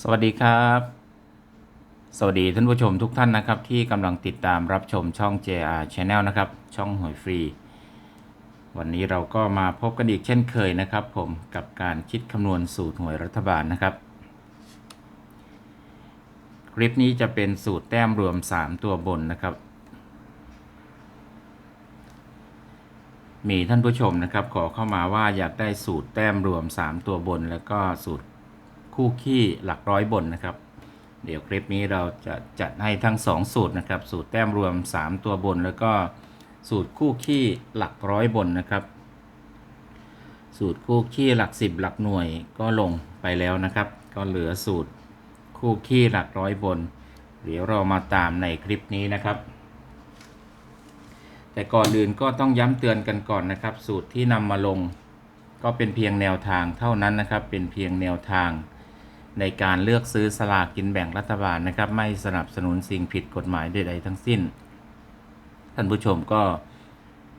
สวัสดีครับ สวัสดีท่านผู้ชมทุกท่านนะครับ ที่กำลังติดตามรับชมช่อง JR Channel นะครับ ช่องหวยฟรี วันนี้เราก็มาพบกันอีกเช่นเคยนะครับ ผมกับการคิดคำนวณสูตรหวยรัฐบาลนะครับ คลิปนี้จะเป็นสูตรแต้มรวม 3 ตัวบนนะครับ มีท่านผู้ชมนะครับ ขอเข้ามาว่าอยากได้สูตรแต้มรวม 3 ตัวบน แล้วก็สูตร คู่ขี้หลักร้อยบนนะครับ เดี๋ยวคลิปนี้เราจะจัดให้ทั้ง 2 สูตรนะครับ สูตรแต้มรวม 3 ตัวบน แล้วก็สูตรคู่ขี้หลักร้อยบนนะครับ สูตรคู่ขี้หลัก 10 หลักหน่วยก็ลงไปแล้วนะครับ ก็เหลือสูตรคู่ขี้หลักร้อยบน เดี๋ยวเรามาตามในคลิปนี้นะครับแต่ก่อนอื่นก็ต้องย้ำเตือนกันก่อนนะครับ สูตรที่นำมาลง ก็เป็นเพียงแนวทางเท่านั้นนะครับ เป็นเพียงแนวทาง ในการเลือกซื้อสลากกินแบ่งรัฐบาลนะครับ ไม่สนับสนุนสิ่งผิดกฎหมายใดๆทั้งสิ้น ท่านผู้ชมก็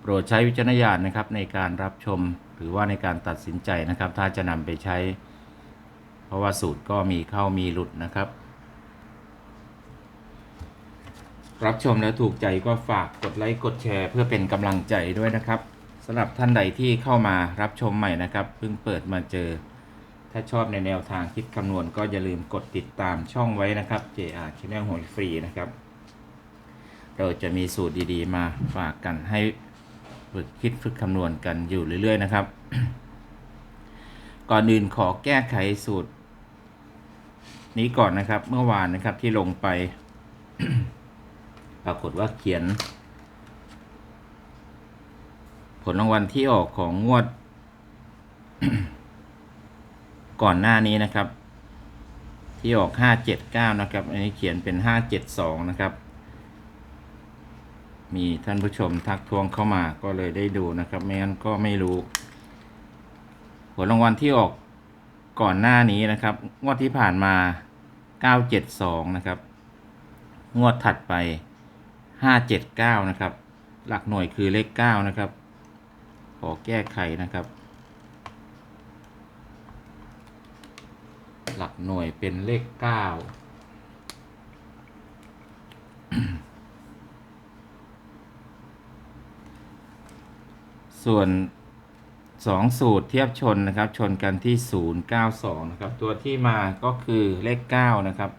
โปรดใช้วิจารณญาณนะครับในการรับชมหรือว่าในการตัดสินใจนะครับ ถ้าจะนำไปใช้ เพราะว่าสูตรก็มีเข้ามีหลุดนะครับ รับชมแล้วถูกใจก็ฝากกดไลค์กดแชร์เพื่อเป็นกำลังใจด้วยนะครับสำหรับท่านใดที่เข้ามารับชมใหม่นะครับเพิ่งเปิดมาเจอ ถ้าชอบในแนวทางคิดคำนวณก็อย่าลืมกดติดตามช่องไว้นะครับ JR Channel หวยฟรีนะครับ เราจะมีสูตรดีๆ มาฝากกันให้ฝึกคิดฝึกคำนวณกันอยู่เรื่อย ๆ นะครับ ก่อนอื่นขอแก้ไขสูตร นี้ก่อนนะครับเมื่อวานนะครับที่ลงไป ปรากฏว่าเขียน ผลรางวัลที่ออกของงวด ก่อนหน้านี้นะครับ ที่ออก 579 นะครับ อันนี้เขียนเป็น 572 นะครับ มีท่านผู้ชมทักทวงเข้ามาก็เลยได้ดูนะครับ ไม่งั้นก็ไม่รู้ ผลรางวัลที่ออกก่อนหน้านี้นะครับงวดที่ผ่านมา 972 นะครับ งวดถัดไป 579 นะครับ หลักหน่วยคือเลข 9 นะครับ ขอแก้ไขนะครับ หลักหน่วยเป็นเลข9ส่วน2สูตรเทียบชนนะครับ ชนกันที่ 092 นะครับ ตัวที่มาก็คือเลข 9 นะครับ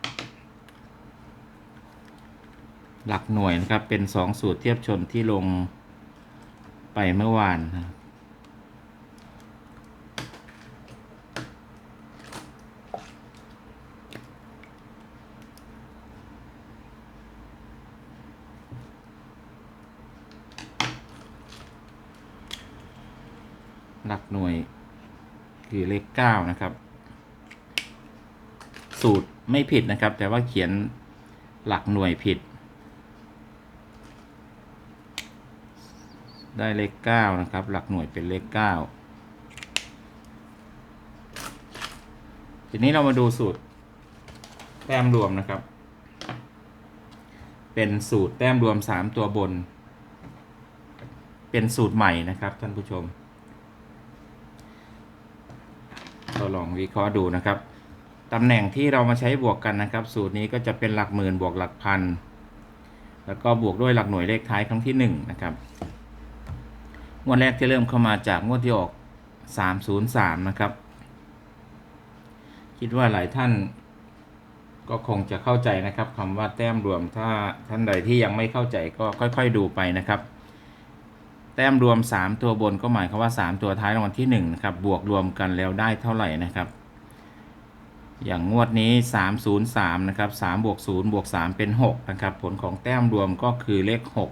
หลักหน่วยนะครับเป็น 2 สูตรเทียบชนที่ลงไปเมื่อวานนะ ลักหน่วย คือเลข 9 นะครับ สูตรไม่ผิดนะครับ แต่ว่าเขียนหลักหน่วยผิด ได้เลข 9 นะครับ หลักหน่วยเป็นเลข 9 ทีนี้เรามาดูสูตรแต้มรวมนะครับ เป็นสูตรแต้มรวม 3 ตัวบน เป็นสูตรใหม่นะครับท่านผู้ชม เราล องวิเคราะห์ดูนะครับตำแหน่งที่เรามาใช้บวกกันนะครับ สูตรนี้ก็จะเป็นหลักหมื่นบวกหลักพัน แล้วก็บวกด้วยหลักหน่วยเลขท้ายครั้งที่1นะครับงวดแรกที่เริ่มเข้ามาจากงวดที่ออก 303 นะครับ คิดว่าหลายท่านก็คงจะเข้าใจนะครับคำว่าแต้มรวมถ้าท่านใดที่ยังไม่เข้าใจก็ค่อย ๆ ดูไปนะครับ แต้มรวม 3 ตัวบนก็หมายความว่า 3 ตัวท้ายรางวัลที่1นะครับบวกรวมกันแล้วได้เท่าไหร่นะครับ อย่างงวดนี้ 303นะครับ3บวก0บวก3เป็น6นะครับผลของแต้มรวมก็คือเลข 6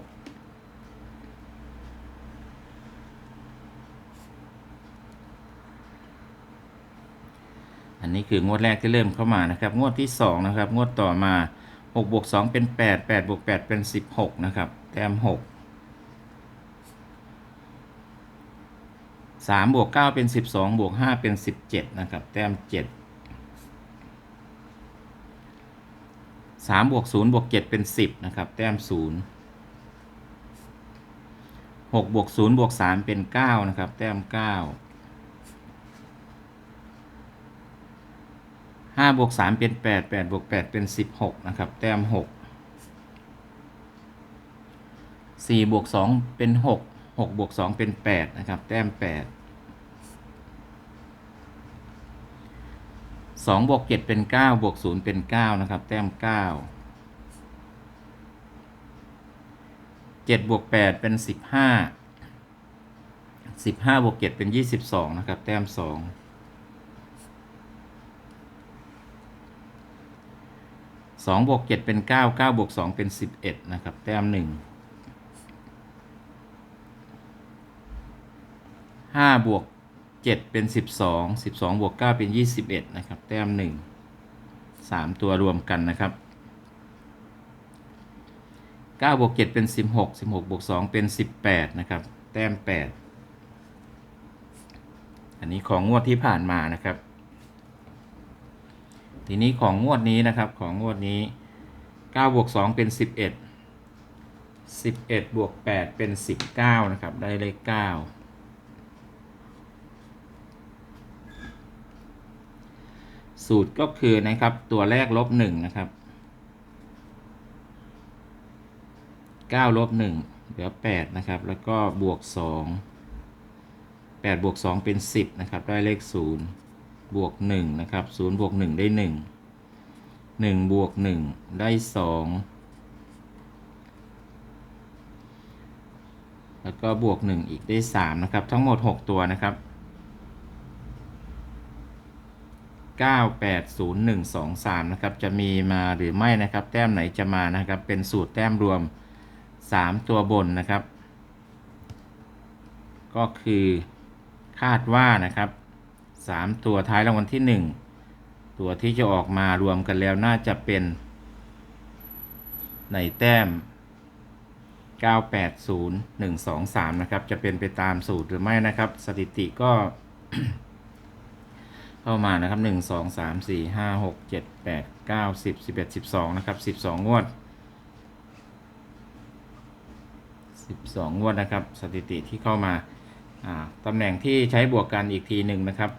อันนี้คืองวดแรกที่เริ่มเข้ามานะครับ งวดที่ 2 นะครับ งวดต่อมา6บวก2เป็น 8 8บวก8เป็น 16 นะครับ แต้ม 6 3บวก9เป็น12บสองบวก5เป็น17นะครับ แต้ม7 3บวก0บวก7เป็น10นะครับ แต้ม0 6บวก0บวก3เป็น9นะครับ แต้ม9ห้าบวกสามเป็นแปดแปดบวกแปดเป็นสิบหกนะครับ แต้มหกสี่บวกสองเป็นหก หกบวกสองเป็นแปดนะครับ แต้มแปดสองบวกเจ็ดเป็นเก้าบวกศูนย์เป็นเก้านะครับ แต้มเก้าเจ็ดบวกแปดเป็นสิบห้าสิบห้าบวกเจ็ดเป็นยี่สิบสองนะครับ แต้มสองสองบวกเจ็ดเป็นเก้าเก้าบวกสองเป็นสิบเอ็ดนะครับ แต้มหนึ่ง ห้าบวกเจ็ดเป็นสิบสองสิบสองบวกเก้าเป็นยี่สิบเอ็ดนะครับ แต้มหนึ่งสามตัวรวมกันนะครับเก้าบวกเจ็ดเป็นสิบหกสิบหกบวกสองเป็นสิบแปดนะครับ แต้มแปดอันนี้ของงวดที่ผ่านมานะครับ ทีนี้ของงวดนี้นะครับของงวดนี้9บวก2เป็น11 11บเอ็ดบวก8เป็น19นะครับ ได้เลข9 สูตรก็คือนะครับตัวแรกลบ1นะครับ9ลบ1เหลือ8นะครับ แล้วก็บวก2 8บวก2เป็น10นะครับ ได้เลข0บวก1นะครับ0บวก1ได้1 1บวก1ได้2แล้วก็บวก1อีกได้3นะครับ ทั้งหมด6ตัวนะครับ 9 8 0 1 2 3 นะครับ จะมีมาหรือไม่นะครับ แต้มไหนจะมานะครับ เป็นสูตรแต้มรวม 3 ตัวบนนะครับ ก็คือคาดว่านะครับสามตัวท้ายรางวัลที่หนึ่งตัวที่จะออกมารวมกันแล้วน่าจะเป็น ในแต้ม 980 123 นะครับ จะเป็นไปตามสูตรหรือไม่นะครับ สถิติก็ เข้ามานะครับ1 2 3 4 5 6 7 8 9 10 11 12นะครับ12งวด12งวดนะครับ สถิติที่เข้ามาตำแหน่งที่ใช้บวกกันอีกทีหนึ่งนะครับ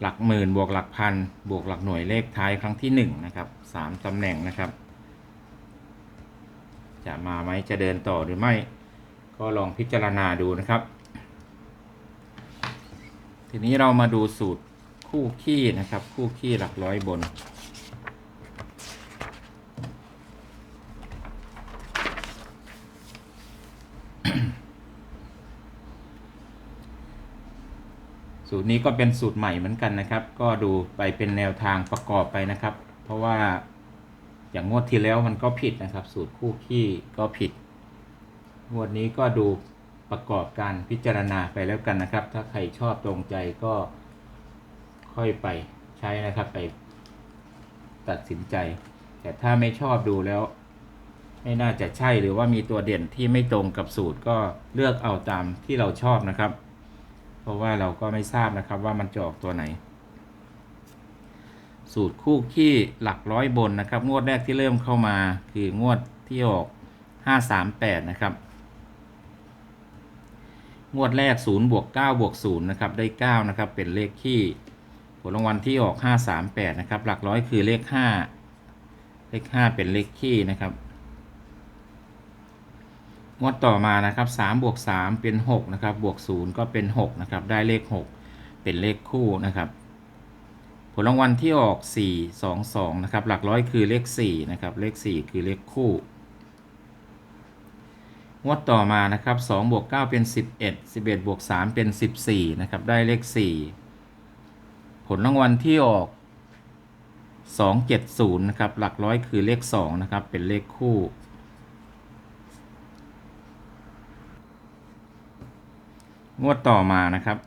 หลักหมื่นบวกหลักพันบวกหลักหน่วยเลขท้ายครั้งที่หนึ่งนะครับสามตำแหน่งนะครับ จะมาไหมจะเดินต่อหรือไม่ ก็ลองพิจารณาดูนะครับ ทีนี้เรามาดูสูตรคู่ขี้นะครับ คู่ขี้หลักร้อยบน สูตรนี้ก็เป็นสูตรใหม่เหมือนกันนะครับ ก็ดูไปเป็นแนวทางประกอบไปนะครับ เพราะว่าอย่างงวดที่แล้วมันก็ผิดนะครับ สูตรคู่ขี้ก็ผิดงวดนี้ก็ดู ประกอบการพิจารณาไปแล้วกันนะครับ ถ้าใครชอบตรงใจก็ค่อยไปใช้นะครับไปตัดสินใจ แต่ถ้าไม่ชอบดูแล้ว ไม่น่าจะใช่หรือว่ามีตัวเด่นที่ไม่ตรงกับสูตรก็เลือกเอาตามที่เราชอบนะครับ เพราะว่าเราก็ไม่ทราบนะครับว่ามันจะออกตัวไหน สูตรคู่ขี้หลักร้อยบนนะครับ งวดแรกที่เริ่มเข้ามาคืองวดที่ออก 538 นะครับ งวดแรก 0 บวก 9 บวก 0 นะครับ ได้ 9 นะครับ เป็นเลขขี้ผลรางวัลที่ออก 538 นะครับ หลักร้อยคือเลข 5 เลข 5 เป็นเลขขี้นะครับ งวดต่อมานะครับ3บวก 3 เป็น 6 นะครับ บวก 0 ก็เป็น 6 นะครับ ได้เลข 6 เป็นเลขคู่นะครับ ผลรางวัลที่ออก 4 2 2 นะครับ หลักร้อยคือเลข 4 นะครับ เลข 4 คือเลขคู่ งวดต่อมานะครับ2บวก9เป็น 11 11บวก3เป็น 14 นะครับ ได้เลข 4 ผลรางวัลที่ออก 270 นะครับ หลักร้อยคือเลข 2 นะครับ เป็นเลขคู่ งวดต่อมานะครับ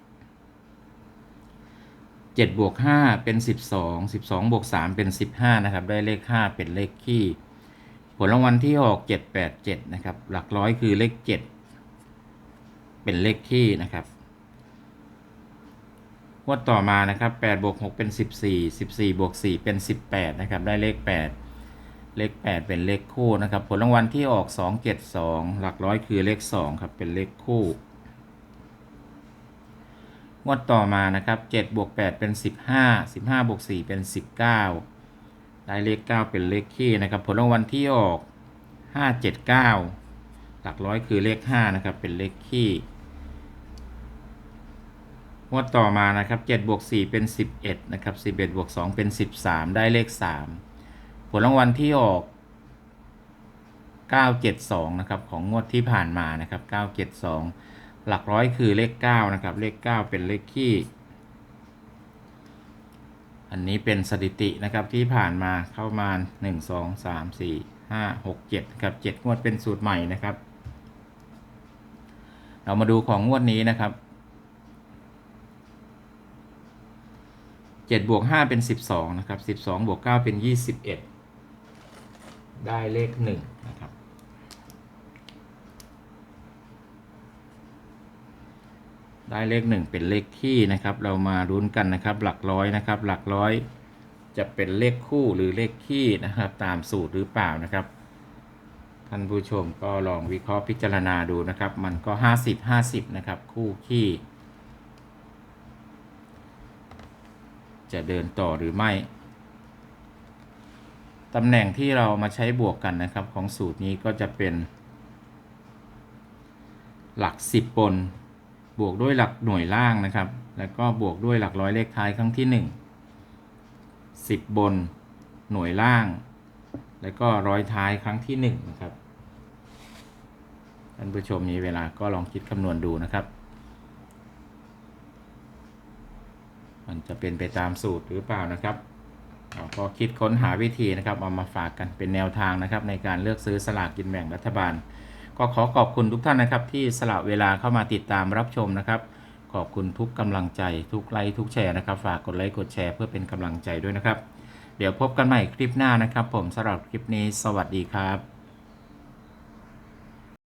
7บวก5เป็น 12 12บวก3เป็น 15 นะครับ ได้เลข 5 เป็นเลขคี่ ผลรางวัลที่ออก787นะครับ หลักร้อยคือเลข7เป็นเลขคี่นะครับงวดต่อมานะครับ8บวก6เป็น 14 14บวก4เป็น 18 นะครับ ได้เลข 8 เลข 8 เป็นเลขคู่นะครับ ผลรางวัลที่ออก 272 หลักร้อยคือเลข 2 ครับ เป็นเลขคู่ งวดต่อมานะครับ7บวก8เป็น 15 15บวก4เป็น 19 ได้เลข 9 เป็นเลขคี่นะครับ ผลรางวัลที่ออก 579 หลักร้อยคือเลข 5 นะครับ เป็นเลขคี่งวดต่อมานะครับ7บวก4เป็น 11 นะครับ 11บวก2เป็น 13 ได้เลข 3 ผลรางวัลที่ออก 972 นะครับ ของงวดที่ผ่านมานะครับ 972 หลักร้อยคือเลข 9 นะครับ เลข 9 เป็นเลขคี่ อันนี้เป็นสถิตินะครับที่ผ่านมาเข้ามา 1 2 3 4 5 6 7ครับ7งวดเป็นสูตรใหม่นะครับ เรามาดูของงวดนี้นะครับ7บวก5เป็น 12 นะครับ 12บวก9เป็น 21 ได้เลข1นะครับ ได้เลข1เป็นเลขคี่นะครับ เรามารุ้นกันนะครับ หลักร้อยนะครับ หลักร้อยจะเป็นเลขคู่หรือเลขคี่นะครับ ตามสูตรหรือเปล่านะครับ ท่านผู้ชมก็ลองวิเคราะห์พิจารณาดูนะครับ มันก็ 50 50 นะครับ คู่คี่จะเดินต่อหรือไม่ตำแหน่งที่เรามาใช้บวกกันนะครับ ของสูตรนี้ก็จะเป็น หลัก 10 บน บวกด้วยหลักหน่วยล่างนะครับ แล้วก็บวกด้วยหลักร้อยเลขท้ายครั้งที่ 1 10 บน หน่วยล่าง แล้วก็ร้อยท้ายครั้งที่1นะครับท่านผู้ชมมีเวลาก็ลองคิดคำนวณดูนะครับ มันจะเป็นไปตามสูตรหรือเปล่านะครับเราก็คิดค้นหาวิธีนะครับเอามาฝากกันเป็นแนวทางนะครับในการเลือกซื้อสลากกินแบ่งรัฐบาล ก็ขอขอบคุณทุกท่านนะครับ ที่สละเวลาเข้ามาติดตามรับชมนะครับ ขอบคุณทุกกำลังใจทุกไลค์ทุกแชร์นะครับ ฝากกดไลค์กดแชร์เพื่อเป็นกำลังใจด้วยนะครับ เดี๋ยวพบกันใหม่คลิปหน้านะครับ ผมสำหรับคลิปนี้ สวัสดีครับ